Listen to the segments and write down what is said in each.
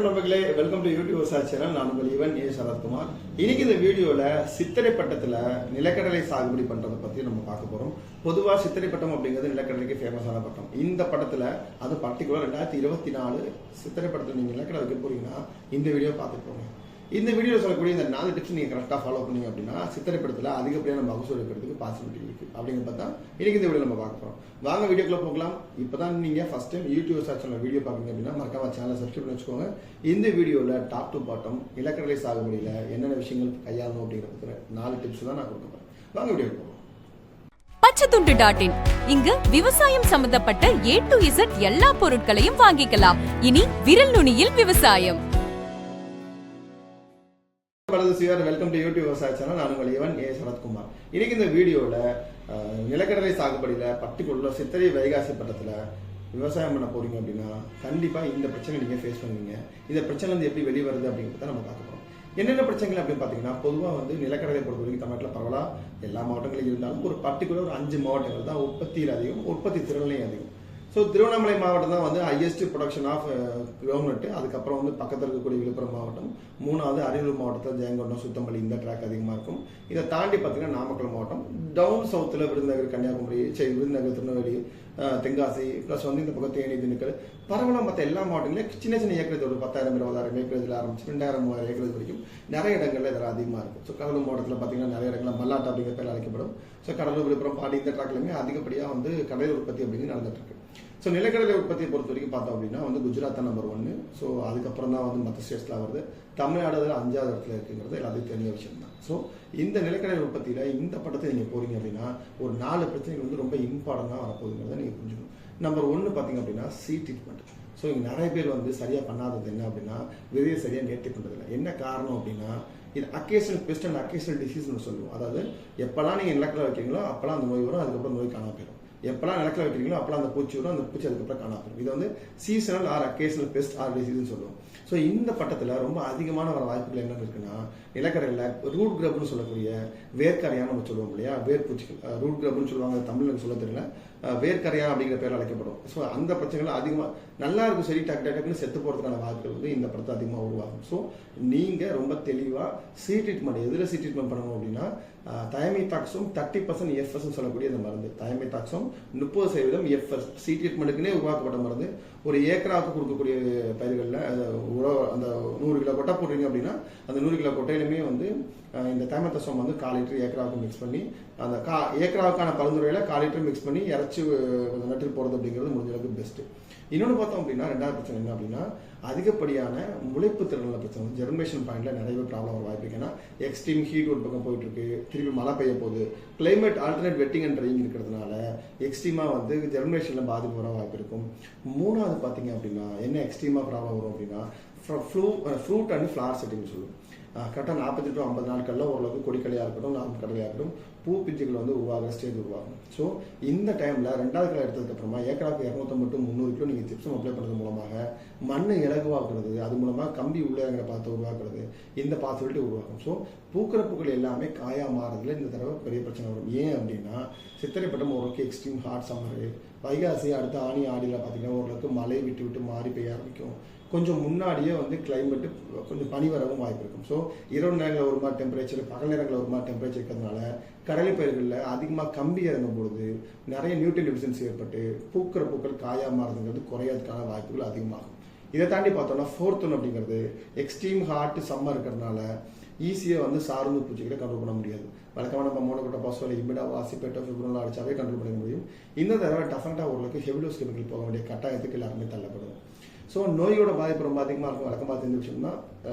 வணக்கம் நண்பர்களே. Welcome to YouTube விவசாய சேனல் நான் உங்கள் இவன் ஏ சரத்குமார். இன்னைக்கு இந்த வீடியோவில் சித்திரை பட்டத்தில் நிலக்கடலை சாகுபடி பண்ணுறதை பற்றி நம்ம பார்க்க போகிறோம் பொதுவாக சித்திரை பட்டம் அப்படிங்கிறது நிலக்கடலைக்கு ஃபேமஸான பட்டம். இந்த பட்டத்தில் அது பர்டிகுலர் ரெண்டாயிரத்தி இருபத்தி நாலு சித்திரை பட்டத்தில் நீங்கள் நிலக்கடலை வைக்க போறீங்கன்னா இந்த வீடியோ பார்த்துட்டு போங்க. இந்த வீடியோவில் சொல்லக்கூடிய இந்த நாலு டிப்ஸ் நீங்கள் கரெக்டாக ஃபாலோ பண்ணீங்க அப்படின்னா சித்திரை படத்தில் அதிகப்படியான மகசூல் எடுக்கிறதுக்கு பாசிபிலிட்டி இருக்கு. அப்படின்னு பார்த்தா இன்னைக்கு இந்த வீடியோ நம்ம பார்க்க போகிறோம் வாங்க வீடியோக்குள்ளே போகலாம். இப்போ தான் நீங்கள் ஃபஸ்ட் டைம் யூடியூப் சர்ச்சில் வீடியோ பார்க்குறீங்க அப்படின்னா மறக்காம சேனலை சப்ஸ்கிரைப் பண்ணி வச்சுக்கோங்க. இந்த வீடியோவில் டாப் டு பாட்டம் இலக்கடலை சாகுபடியில் என்னென்ன விஷயங்கள் கையாளணும் அப்படிங்கிறது நாலு டிப்ஸ் தான் நான் கொடுக்க போகிறேன் வாங்க வீடியோ போகலாம். பச்சைத்துண்டு டாட் இன் இங்கு விவசாயம் சம்பந்தப்பட்ட ஏ டு இசட் எல்லா பொருட்களையும் வாங்கிக்கலாம். இனி விரல் நுனியில் விவசாயம். வணக்கம் சிவர் வெல்கம் டு யூடியூப் விவசாய சேனல் நான் உங்கள் இவன் ஏ. சரத்குமார். இன்னைக்கு இந்த வீடியோவில் நிலக்கடலை சாகுபடியில் பர்டிகுலர் சித்திரை வைகாசி பட்டத்தில் விவசாயம் பண்ண போறீங்க அப்படின்னா கண்டிப்பாக இந்த பிரச்சனை நீங்கள் ஃபேஸ் பண்ணுவீங்க. இந்த பிரச்சனை வந்து எப்படி வெளியே வருது அப்படிங்கிறத நம்ம பார்க்க போகிறோம் என்னென்ன பிரச்சனைகள் அப்படின்னு பார்த்தீங்கன்னா பொதுவாக வந்து நிலக்கடலை பொறுத்த வரைக்கும் தமிழ்நாட்டில் பரவலாக எல்லா மாவட்டங்களிலும் இருந்தாலும் ஒரு பர்டிகுலர் ஒரு அஞ்சு மாவட்டங்கள் தான் உற்பத்தியில் அதிகம் உற்பத்தி திறன்லையும் அதிகம். ஸோ திருவண்ணாமலை மாவட்டம் தான் வந்து ஹையஸ்ட் ப்ரொடக்ஷன் ஆஃப் கவர்மெண்ட் அதுக்கப்புறம் வந்து பக்கத்தில் இருக்கக்கூடிய விழுப்புரம் மாவட்டம். மூணாவது அரியலூர் மாவட்டத்தில் ஜெயங்கொண்டம் சுத்தமல்லி இந்த ட்ராக் அதிகமாக இருக்கும். இதை தாண்டி பார்த்தீங்கன்னா நாமக்கல் மாவட்டம். டவுன் சவுத்தில் விருதுநகர் கன்னியாகுமரி சரி விருதுநகர் திருநெல்வேலி uh, தென்காசி ப்ளஸ் வந்து இந்த பக்கம் தேனி திண்டுக்கல். பரவலாக மற்ற எல்லா மாவட்டங்களையும் சின்ன சின்ன ஏக்கரத்து ஒரு பத்தாயிரம் இருபதாயிரம் ஏக்கரத்தில் ஆரம்பிச்சு ரெண்டாயிரம் மூவாயிரம் ஏக்கரத்து வரைக்கும் நிறைய இடங்கள்ல இதில் அதிகமாக இருக்கும். ஸோ கடலூர் மாவட்டத்தில் பார்த்தீங்கன்னா நிறைய இடங்களில் மல்லாட்டா அப்படிங்கிற பேர் அழைக்கப்படும். ஸோ கடலூர் விழுப்புரம் பாடி இந்த ட்ராக்லையுமே அதிகப்படியாக வந்து கடலை உற்பத்தி அப்படிங்கிறது நடந்துட்டு இருக்கு. ஸோ நிலக்கடலை உற்பத்தியை பொறுத்த வரைக்கும் பார்த்தோம் அப்படின்னா வந்து குஜராத் தான் நம்பர் ஒன்று ஸோ அதுக்கப்புறம் தான் வந்து மற்ற ஸ்டேட்ஸ்லாம் வருது. தமிழ்நாடு அதில் அஞ்சாவது இடத்துல இருக்குங்கிறது எல்லாத்துக்கும் தெரிஞ்ச விஷயம் தான் ஸோ இந்த நிலக்கடலை உற்பத்தியில் இந்த படத்தை நீங்கள் போகிறீங்க அப்படின்னா ஒரு நாலு பிரச்சனைகள் வந்து ரொம்ப இம்பார்ட்டண்டாக வரப்போகுதுங்கிறத நீங்கள் புரிஞ்சுக்கணும். நம்பர் ஒன்று பார்த்தீங்க அப்படின்னா சீ ட்ரீட்மெண்ட் ஸோ இங்கே நிறைய பேர் வந்து சரியாக பண்ணாதது என்ன அப்படின்னா விதையை சரியாக நேர்த்தி பண்ணுறதில்ல என்ன காரணம் அப்படின்னா இது அக்கேஷனல் பெஸ்ட் அண்ட் அக்கேஷனல் டிசீஸ்னு சொல்லுவோம். அதாவது எப்போல்லாம் நீங்கள் நிலக்கடலை வைக்கிறீங்களோ அப்போல்லாம் அந்த நோய் வரும். அதுக்கப்புறம் நோய் காணாமல் போயிடும் எப்பெல்லாம் நிலத்தில் வைக்கிறீங்களோ அப்பெல்லாம் அந்த பூச்சி வரும் அந்த பூச்சி அதுக்கப்புறம் காணாம இது வந்து seasonal or occasional pest or டிசீஸ்னு சொல்லுவோம். ஸோ இந்த பட்டத்தில் ரொம்ப அதிகமான வர வாய்ப்புகள் என்ன இருக்குன்னா நிலக்கரையில் ரூட் கிரப்னு சொல்லக்கூடிய வேர்க்கரையான நம்ம சொல்லுவோம் இல்லையா? வேர்பூச்சிகள் ரூட் கிரப்னு சொல்லுவாங்க தமிழ்ல சொல்ல தெரியல. வேர்க்கரையா அப்படிங்கிற பேர் அழைக்கப்படும். ஸோ அந்த பிரச்சனைகள் அதிகமாக நல்லா இருக்கும் சரி டக்கு டக்குன்னு செத்து போகிறதுக்கான வாய்ப்புகள் வந்து இந்த படத்தை அதிகமாக உருவாகும். ஸோ நீங்கள் ரொம்ப தெளிவாக சீ ட்ரீட்மெண்ட் எதில் சி ட்ரீட்மெண்ட் பண்ணணும் அப்படின்னா தயமை தாக்ஸும் தேர்ட்டி பர்சன்ட் எஃப்எஸ்ன்னு சொல்லக்கூடிய அந்த மருந்து. தயமை தாக்ஸும் முப்பது சதவீதம் எஃப்எஸ் சி ட்ரீட்மெண்ட்டுக்குனே உருவாக்கப்பட்ட மருந்து. ஒரு ஏக்கராவுக்கு கொடுக்கக்கூடிய பயிர்களில் உழவு அந்த நூறு கிலோ கொட்டை போடுறீங்க அப்படின்னா அந்த நூறு கிலோ கொட்டையிலுமே வந்து இந்த தைமத்தசம் வந்து கால் லிட்டர் ஏக்கராவுக்கு மிக்ஸ் பண்ணி அந்த கா ஏக்கராவுக்கான பரிந்துரையில் கால் லிட்டர் மிக்ஸ் பண்ணி இறச்சி கொஞ்சம் நட்டில் போடுறது அப்படிங்கிறது முடிஞ்ச அளவுக்கு பெஸ்ட்டு இன்னொன்று பார்த்தோம் அப்படின்னா ரெண்டாவது பிரச்சனை என்ன அப்படின்னா அதிகப்படியான முளைப்பு திறனில் பிரச்சனை. ஜெர்மினேஷன் பாயிண்ட்ல நிறைய ப்ராப்ளம் வர வாய்ப்பு ஏன்னா எக்ஸ்ட்ரீம் ஹீட் ஒரு பக்கம் போயிட்டு இருக்கு திருப்பி மழை பெய்ய போகுது. Climate alternate wetting and drying இருக்கிறதுனால எக்ஸ்ட்ரீமாக வந்து ஜெர்மினேஷனில் பாதிப்பு வர வாய்ப்பு இருக்கும். மூணாவது பார்த்தீங்க அப்படின்னா என்ன எக்ஸ்ட்ரீமாக ப்ராப்ளம் வரும் அப்படின்னா ஃப்ரூட் அண்ட் ஃப்ளார் செட்டிங் சொல்லுவோம். கரெக்டாக நாற்பத்தி டு ஐம்பது நாட்களில் ஓரளவுக்கு கொடிக்கலையாக இருக்கட்டும் நாற்பது கடலையாக இருக்கட்டும் பூ பிஞ்சுகள் வந்து உருவாகிற ஸ்டேஜ் உருவாகும். ஸோ இந்த டைமில் ரெண்டாவது கிலோ எடுத்ததுக்கு அப்புறமா ஏக்கராக்கு இரநூத்தம்பது முந்நூறு கிலோ நீங்கள் சிப்ஸும் அப்ளை பண்ணுறது மூலமாக மண் இலகுவாக்குறது அது மூலமாக கம்பி உள்ளே இறங்குற உருவாக்குறது இந்த பாசிபிலிட்டி உருவாகும். ஸோ பூக்கிற பூக்கள் எல்லாமே காயா மாறதுல இந்த தடவை பெரிய பிரச்சனை வரும். ஏன் அப்படின்னா சித்திரைப்பட்டம் ஓரளவுக்கு எக்ஸ்ட்ரீம் ஹாட் சம்மரு வைகாசி அடுத்த ஆணி ஆடியில் பார்த்தீங்கன்னா ஓரளவுக்கு மழை விட்டு விட்டு மாறி பெய்ய ஆரம்பிக்கும். கொஞ்சம் முன்னாடியே வந்து கிளைமேட்டு கொஞ்சம் பனி வரவும் வாய்ப்பு இருக்கும். ஸோ இரவு நேரங்களில் ஒரு மாதிரி டெம்பரேச்சர் பகல் நேரங்களில் ஒரு மாதிரி டெம்பரேச்சர் இருக்கிறதுனால கடலை பயிர்களில் அதிகமாக கம்பி இறங்கும் பொழுது நிறைய நியூட்ரியன் டிஃபிஷியன்சி ஏற்பட்டு பூக்கிற பூக்கள் காயா மாறுதுங்கிறது குறையறதுக்கான வாய்ப்புகள் அதிகமாகும். இதை தாண்டி பார்த்தோம்னா ஃபோர்த் ஒன் அப்படிங்கிறது எக்ஸ்ட்ரீம் ஹாட் சம்மர் இருக்கிறதுனால ஈஸியாக வந்து சார்ந்து பூச்சிகளை கண்ட்ரோல் பண்ண முடியாது. வழக்கமாக நம்ம மோனோகோட்ட பாஸ்வலை இமிடா வாசிப்பேட்டோ ஃபிப்ரோலா அடிச்சாவே கண்ட்ரோல் பண்ண முடியும். இந்த தடவை டஃபண்டாக ஓரளவுக்கு ஹெவிடோஸ் கெமிக்கல் போக வேண்டிய கட்டாயத்துக்கு எல்லாருமே தள்ளப்படும். ஸோ நோயோட பாதிப்பு ரொம்ப அதிகமாக இருக்கும். வழக்கமாக தெரிஞ்ச விஷயம்னா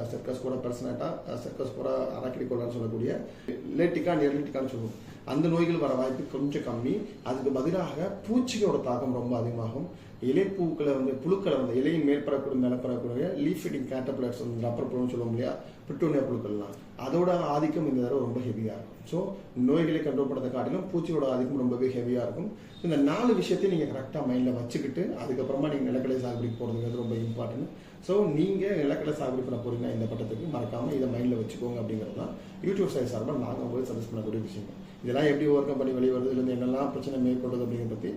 செர்க்கஸ் கூட பெர்சனேட்டா செர்க்கஸ் கூட அரக்கிடி கோடான்னு சொல்லக்கூடிய லேட்டிக்கா நியர்லிட்டிக்கான்னு சொல்லுவோம். அந்த நோய்கள் வர வாய்ப்பு கொஞ்சம் கம்மி. அதுக்கு பதிலாக பூச்சிகளோட தாக்கம் ரொம்ப அதிகமாகும். இலைப்பூக்களை வந்து புழுக்களை வந்து இலையின் மேற்பரக்கூடிய மேலப்பரக்கூடிய லீஃப் ஃபீடிங் கேட்டபிளர்ஸ் வந்து ரப்பர் புழுன்னு சொல்லுவோம் இல்லையா? பிட்டோனியா புழுக்கள்லாம். அதோட ஆதிக்கம் இந்த தடவை ரொம்ப ஹெவியாக இருக்கும். ஸோ நோய்களை கண்ட்ரோல் பண்ணுறதை காட்டிலும் பூச்சியோட ஆதிக்கம் ரொம்பவே ஹெவியாக இருக்கும். இந்த நாலு விஷயத்தையும் நீங்கள் கரெக்டாக மைண்டில் வச்சுக்கிட்டு அதுக்கப்புறமா நீங்கள் நிலக்கடலை சாகுபடி போகிறதுங்கிறது ரொம்ப இம்பார்ட்டன்ட் ஸோ நீங்கள் நிலக்கடலை சாகுபடி பண்ண போறீங்கன்னா இந்த பட்டத்துக்கு மறக்காமல் இதை மைண்டில் வச்சுக்கோங்க அப்படிங்கிறது தான் யூடியூப் சைட் சார்பாக நாங்கள் உங்களுக்கு சஜஸ்ட் பண்ணக்கூடிய விஷயம் இதெல்லாம் எப்படி ஓவர் கம் பண்ணி வெளியே வருது இதுலேருந்து என்னெல்லாம் பிரச்சனை மேற்கொள்வது அப்படிங்கிறத பற்றி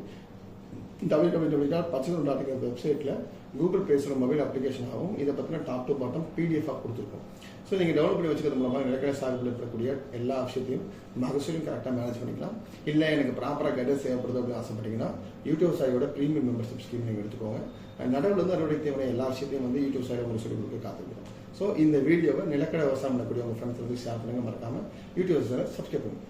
டபிள்யூ டபிள்யூ டபிள்யூ டாட் பச்சை டாட் வெப்சைட்டில் கூகுள் பேசுகிற மொபைல் அப்ளிகேஷன் ஆகும். இதை பற்றின டாப் டு பாட்டம் பிடிஎஃபாக கொடுத்துருக்கோம். ஸோ நீங்கள் டவுன்லோட் பண்ணி வச்சுக்கிறது மூலமாக நிலக்கடை சாகுபடியில் இருக்கக்கூடிய எல்லா விஷயத்தையும் மகசூலையும் கரெக்டாக மேனேஜ் பண்ணிக்கலாம். இல்லை எனக்கு ப்ராப்பராக கைடன்ஸ் தேவைப்படுது அப்படின்னு ஆசைப்பட்டீங்கன்னா யூடியூப் சாயோட ப்ரீமியம் மெம்பர்ஷிப் ஸ்கீம் நீங்கள் எடுத்துக்கோங்க. நடுவில் வந்து அறுவடை தேவையான எல்லா விஷயத்தையும் வந்து யூடியூப் சாயில் உங்களுக்கு சொல்லி கொடுக்க காத்துக்கிறோம். ஸோ இந்த வீடியோவை நிலக்கடை விவசாயம் பண்ணக்கூடிய உங்கள் ஃப்ரெண்ட்ஸ் வந்து ஷேர் பண்ணுங்க மறக்காமல் யூடியூப் சாரை சப்ஸ்கிரைப் பண்ணுங்க.